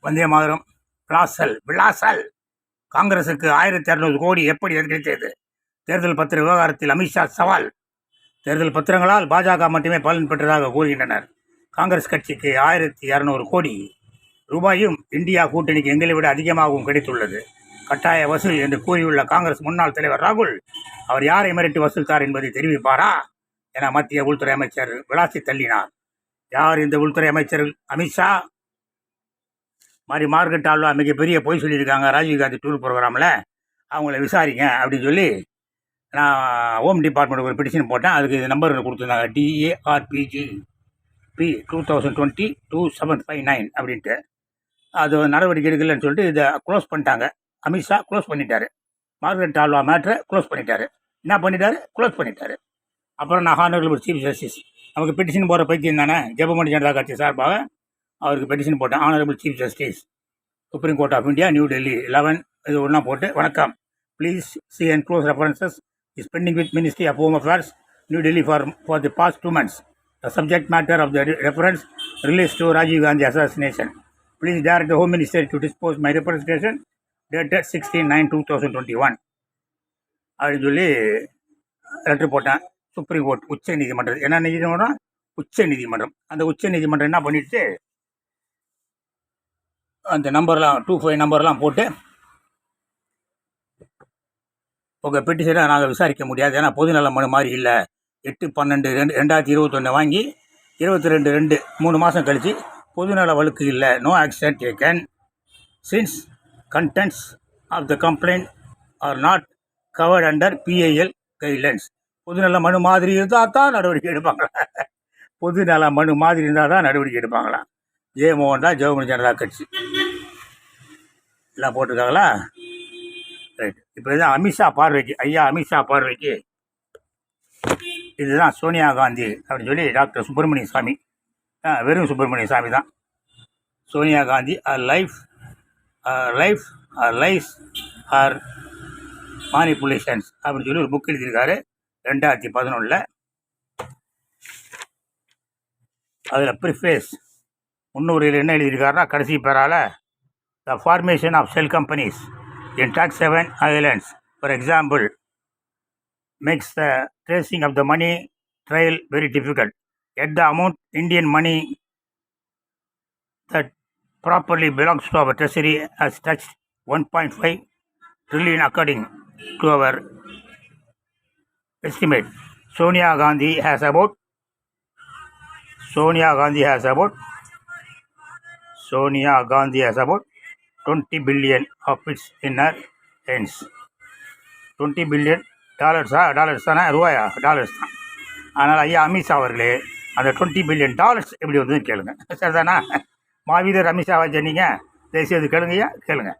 வந்தே மாதிரம். விளாசல் விளாசல். காங்கிரசுக்கு ஆயிரத்தி இரநூறு கோடி எப்படி கிடைத்தது தேர்தல் பத்திர விவகாரத்தில் அமித்ஷா சவால். தேர்தல் பத்திரங்களால் பாஜக மட்டுமே பலன் பெற்றதாக கூறுகின்றனர். காங்கிரஸ் கட்சிக்கு ஆயிரத்தி இரநூறு கோடி ரூபாயும் இந்தியா கூட்டணிக்கு எங்களை விட அதிகமாகவும் கிடைத்துள்ளது. கட்டாய வசூல் என்று கூறியுள்ள காங்கிரஸ் முன்னாள் தலைவர் ராகுல் அவர் யாரை மிரட்டி வசூல்தார் என்பதை தெரிவிப்பாரா? என மத்திய உள்துறை அமைச்சர் விளாசி தள்ளினார். யார் இந்த உள்துறை அமைச்சர் அமித்ஷா? மாதிரி மார்க்கெட் ஆழ்வா மிகப்பெரிய பொய் சொல்லியிருக்காங்க ராஜீவ்காந்தி டூர் ப்ரோக்ராமில் அவங்கள விசாரிங்க அப்படின்னு சொல்லி நான் ஹோம் டிபார்ட்மெண்ட்டுக்கு ஒரு பெட்டிஷன் போட்டேன். அதுக்கு இது நம்பர் கொடுத்துருந்தாங்க. TARPG P two thousand twenty two seven five nine அப்படின்ட்டு. அது நடவடிக்கை எடுக்கலைன்னு சொல்லிட்டு இதை க்ளோஸ் பண்ணிட்டாங்க. அமித்ஷா க்ளோஸ் பண்ணிட்டாரு. மார்கரெட் ஆல்வா மேட்ரை க்ளோஸ் பண்ணிட்டாரு. என்ன பண்ணிட்டாரு? க்ளோஸ் பண்ணிட்டாரு. அப்புறம் நான் ஹானரபிள் சீஃப் ஜஸ்டிஸ் நமக்கு பெட்டிஷன் போகிற பைத்தியம் தானே? ஜெபமணி ஜனதா கட்சி சார்பாக அவருக்கு பெட்டிஷன் போட்டேன். Honourable chief justice supreme court of India New Delhi eleven இது ஒன்றா போட்டு வணக்கம். Please see and close references is pending with ministry of home affairs New Delhi for for the past two months the subject matter of the reference release to Rajiv Gandhi assassination please direct home minister to dispose my representation dated sixteen nine two thousand twenty one அப்படின்னு சொல்லி letter போட்டேன். Supreme Court உச்ச நீதிமன்றம். என்ன நீதிமன்றம்? உச்ச நீதிமன்றம். அந்த உச்ச நீதிமன்றம் என்ன பண்ணிட்டு அந்த நம்பர்லாம் டூ ஃபைவ் நம்பர்லாம் போட்டு உங்கள் பெட்டிஷனை நாங்கள் விசாரிக்க முடியாது. ஏன்னா பொதுநல மனு மாதிரி இல்லை. எட்டு பன்னெண்டு ரெண்டு ரெண்டாயிரத்தி இருபத்தொன்று வாங்கி இருபத்தி ரெண்டு ரெண்டு மூணு மாதம் கழித்து பொதுநல வழக்கு இல்லை. No action taken since contents of the complaint are not covered under PIL guidelines பொதுநல மனு மாதிரி இருந்தால் தான் நடவடிக்கை எடுப்பாங்களா? பொதுநல மனு மாதிரி இருந்தால் தான் நடவடிக்கை எடுப்பாங்களாம் ஜெயமோகன் தான் ஜெகமணி ஜனதா கட்சி. எல்லாம் போட்டிருக்காங்களா? ரைட் இப்போ இதுதான் அமித்ஷா பார்வைக்கு ஐயா அமித்ஷா பார்வைக்கு. இதுதான் சோனியா காந்தி அப்படின்னு சொல்லி டாக்டர் சுப்பிரமணிய சாமி ஆ, வெறும் சுப்பிரமணிய சாமி தான். Sonia Gandhi are life life are life are manipulations அப்படின்னு சொல்லி ஒரு புக் எழுதியிருக்காரு ரெண்டாயிரத்தி பதினொன்றில் அதில் ப்ரிஃபேஸ் முன்னூறில் என்ன எழுதியிருக்காருன்னா கடைசி பேரால் the formation of shell companies in tax seven islands for example makes the tracing of the money trail very difficult yet the amount Indian money that properly belongs to our treasury has touch one point five trillion according to our estimate Sonia Gandhi has about Sonia Gandhi has about Sonia Gandhi has about 20 billion of its in her hands. 20 billion டாலர்ஸா dollars தானே? ரூபாயா? Dollars தான். அதனால் ஐயா அமித்ஷா அவர்களே அந்த twenty billion dollars எப்படி வந்ததுன்னு கேளுங்க. சரிதானா? மாவீரர் அமித்ஷாவை சொன்னீங்க தயவுசெய்து கேளுங்க ஐயா கேளுங்க.